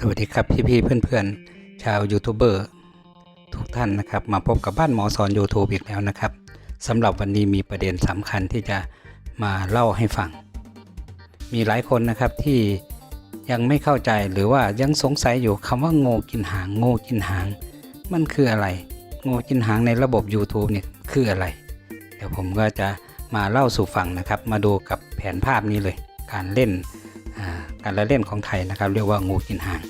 สวัสดีครับพี่ๆเพื่อนๆชาวยูทูบเบอร์ทุกท่านนะครับ มาพบกับบ้านหมอสอน YouTube อีกแล้วนะครับสำหรับวันนี้มีประเด็นสำคัญที่จะมาเล่าให้ฟัง มีหลายคนนะครับที่ยังไม่เข้าใจหรือว่ายังสงสัยอยู่คำว่าโง่กินหางโง่กินหาง มันคืออะไร โง่กินหางในระบบ YouTube เนี่ยคืออะไร เดี๋ยวผมก็จะมาเล่าสู่ฟังนะครับ มาดูกับแผนภาพนี้เลย การเล่น การละเล่นของไทยนะครับ เรียกว่างูกินหาง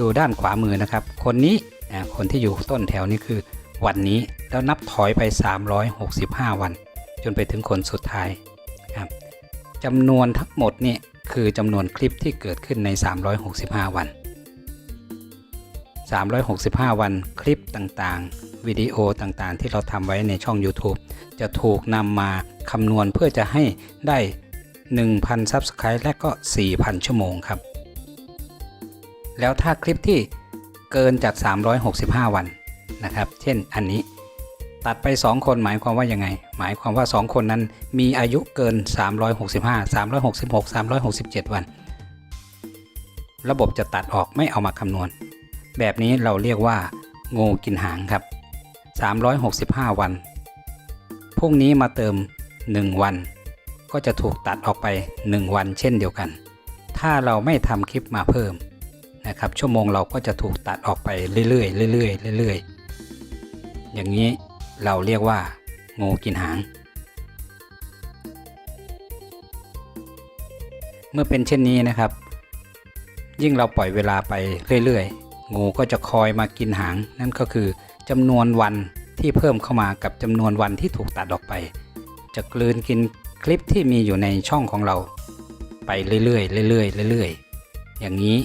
ดูด้านขวามือนะครับ คนนี้คนที่อยู่ต้นแถวนี้คือ วันนี้แล้วนับถอยไป 365 วัน จนไปถึงคนสุดท้ายครับจำนวนทั้งหมดนี่คือจำนวนคลิปที่เกิดขึ้นใน 365 วัน 365 วันคลิปต่างๆ วิดีโอต่างๆ ที่เราทำไว้ในช่อง YouTube จะถูกนำมาคำนวณเพื่อจะให้ได้ 1,000 Subscribe และก็ 4,000 ชั่วโมงครับ แล้วถ้าคลิปที่เกินจาก 365 วันนะครับ เช่นอันนี้ตัดไป 2 คนหมายความว่ายังไง หมายความว่า 2 คนนั้นมีอายุเกิน 365 366 367 วัน ระบบจะตัดออกไม่เอามาคำนวณ แบบนี้เราเรียกว่า งูกินหางครับ 365 วันพรุ่งนี้มาเติม 1 วัน ก็จะถูกตัดออกไป 1 วันเช่นเดียวกัน ถ้าเราไม่ทำคลิปมาเพิ่มนะครับ ชั่วโมงเราก็จะถูกตัดออกไปเรื่อยๆเรื่อยๆเรื่อยๆอย่างนี้เราเรียกว่างูกินหาง เมื่อเป็นเช่นนี้นะครับ ยิ่งเราปล่อยเวลาไปเรื่อยๆ งูก็จะคอยมากินหาง นั่นก็คือจำนวนวันที่เพิ่มเข้ามากับจำนวนวันที่ถูกตัดออกไป จะกลืนกิน คลิปที่มีอยู่ในช่องของเรา ไปเรื่อยๆเรื่อยๆเรื่อยๆอย่างนี้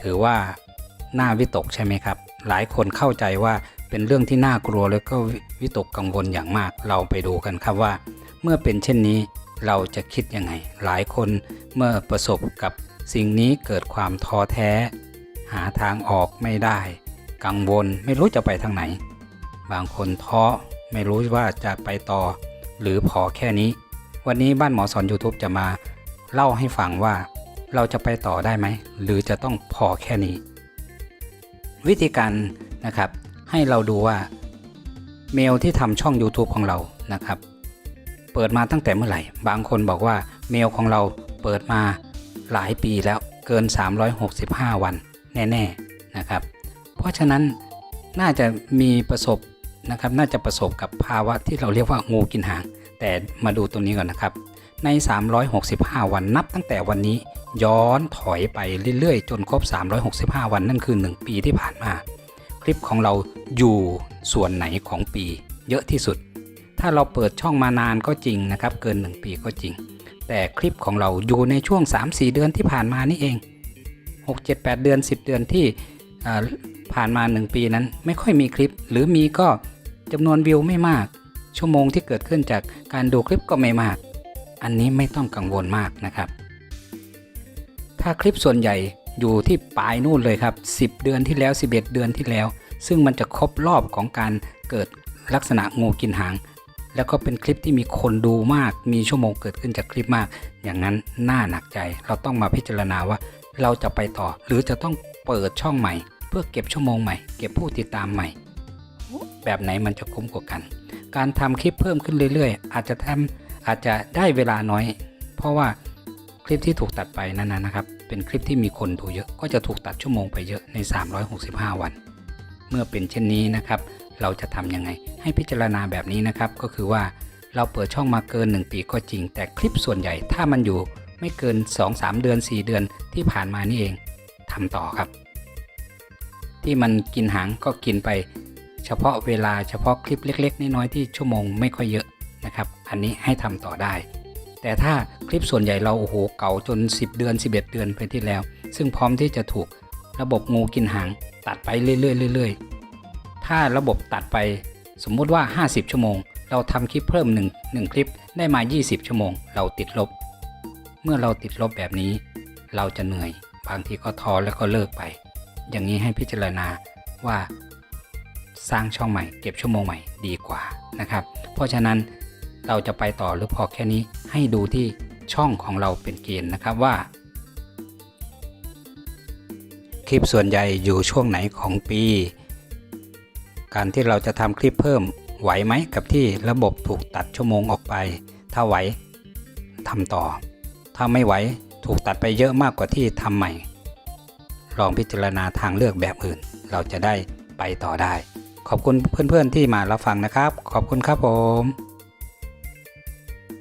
ถือว่าน่าวิตกใช่ไหมครับ หลายคนเข้าใจว่าเป็นเรื่องที่น่ากลัวแล้วก็วิตกกังวลอย่างมากเราไปดูกันครับว่า เมื่อเป็นเช่นนี้เราจะคิดยังไง หลายคนเมื่อประสบกับสิ่งนี้เกิดความท้อแท้ หาทางออกไม่ได้ กังวลไม่รู้จะไปทางไหน บางคนท้อไม่รู้ว่าจะไปต่อ หรือพอแค่นี้ วันนี้บ้านหมอสอน YouTube จะมาเล่าให้ฟังว่าเราจะไปต่อได้ไหม หรือจะต้องพอแค่นี้ วิธีการนะครับ ให้เราดูว่าเมลที่ทำช่อง YouTube ของเรานะครับ เปิดมาตั้งแต่เมื่อไหร่ บางคนบอกว่าเมลของเราเปิดมาหลายปีแล้วเกิน 365 วันแน่ๆนะครับ เพราะฉะนั้นน่าจะมีประสบนะครับน่าจะประสบกับภาวะที่เราเรียกว่างูกินหาง แต่มาดูตัวนี้ก่อนนะครับ ใน 365 วันนับตั้งแต่วันนี้ย้อนถอยไปเรื่อยๆ จนครบ 365 วันนั่นคือ 1 ปีที่ผ่านมา คลิปของเราอยู่ส่วนไหนของปี เยอะที่สุด ถ้าเราเปิดช่องมานานก็จริงนะครับ เกิน 1 ปีก็จริง แต่คลิปของเราอยู่ในช่วง 3-4 เดือนที่ผ่านมานี่เอง 6 7 8 เดือน 10 เดือนที่อ่าผ่านมา 1 ปีนั้นไม่ค่อยมีคลิป หรือมีก็จำนวนวิวไม่มาก ชั่วโมงที่เกิดขึ้นจากการดูคลิปก็ไม่มาก อันนี้ไม่ต้องกังวลมากนะครับ ถ้าคลิปส่วนใหญ่อยู่ที่ปลายนู่นเลยครับ 10 เดือนที่แล้ว 11 เดือนที่แล้ว ซึ่งมันจะครบรอบของการเกิดลักษณะงูกินหาง แล้วก็เป็นคลิปที่มีคนดูมาก มีชั่วโมงเกิดขึ้นจากคลิปมาก อย่างนั้นน่าหนักใจ เราต้องมาพิจารณาว่าเราจะไปต่อ หรือจะต้องเปิดช่องใหม่ เพื่อเก็บชั่วโมงใหม่ เก็บผู้ติดตามใหม่ แบบไหนมันจะคุ้มกว่ากัน การทำคลิปเพิ่มขึ้นเรื่อยๆ อาจจะทำอาจจะได้เวลาน้อย เพราะว่าคลิปที่ถูกตัดไปนั้นนะนะครับ เป็นคลิปที่มีคนดูเยอะก็จะถูกตัดชั่วโมงไปเยอะใน 365 วัน เมื่อเป็นเช่นนี้นะครับ เราจะทำยังไง ให้พิจารณาแบบนี้นะครับ ก็คือว่าเราเปิดช่องมาเกิน 1 ปีก็จริง แต่คลิปส่วนใหญ่ถ้ามันอยู่ไม่เกิน 2-3 เดือน 4 เดือนที่ผ่านมานี่เองทำต่อครับ ที่มันกินหางก็กินไป เฉพาะเวลาเฉพาะคลิปเล็ก ๆ น้อยๆที่ชั่วโมงไม่ค่อยเยอะนะครับ อันนี้ให้ทำต่อได้ แต่ถ้าคลิปส่วนใหญ่เราโอ้โหเก่าจน 10 เดือน 11 เดือนไปที่แล้ว ซึ่งพร้อมที่จะถูกระบบงูกินหางตัดไปเรื่อยๆเรื่อยๆถ้าระบบตัดไปสมมุติว่า 50 ชั่วโมง เราทำคลิปเพิ่ม1 1คลิปได้มา 20 ชั่วโมง เราติดลบ เมื่อเราติดลบแบบนี้ เราจะเหนื่อยบางทีก็ท้อแล้วก็เลิกไป อย่างนี้ให้พิจารณาว่า สร้างช่องใหม่ เก็บชั่วโมงใหม่ดีกว่านะครับ เพราะฉะนั้นเราจะไปต่อหรือพอแค่นี้ให้ดูที่ช่องของเราเป็นเกณฑ์นะครับว่า คลิปส่วนใหญ่อยู่ช่วงไหนของปี การที่เราจะทำคลิปเพิ่มไหวไหมกับที่ระบบถูกตัดชั่วโมงออกไป ถ้าไหวทำต่อ ถ้าไม่ไหวถูกตัดไปเยอะมากกว่าที่ทำใหม่ ลองพิจารณาทางเลือกแบบอื่น เราจะได้ไปต่อได้ ขอบคุณเพื่อนๆที่มารับฟังนะครับ ขอบคุณครับผม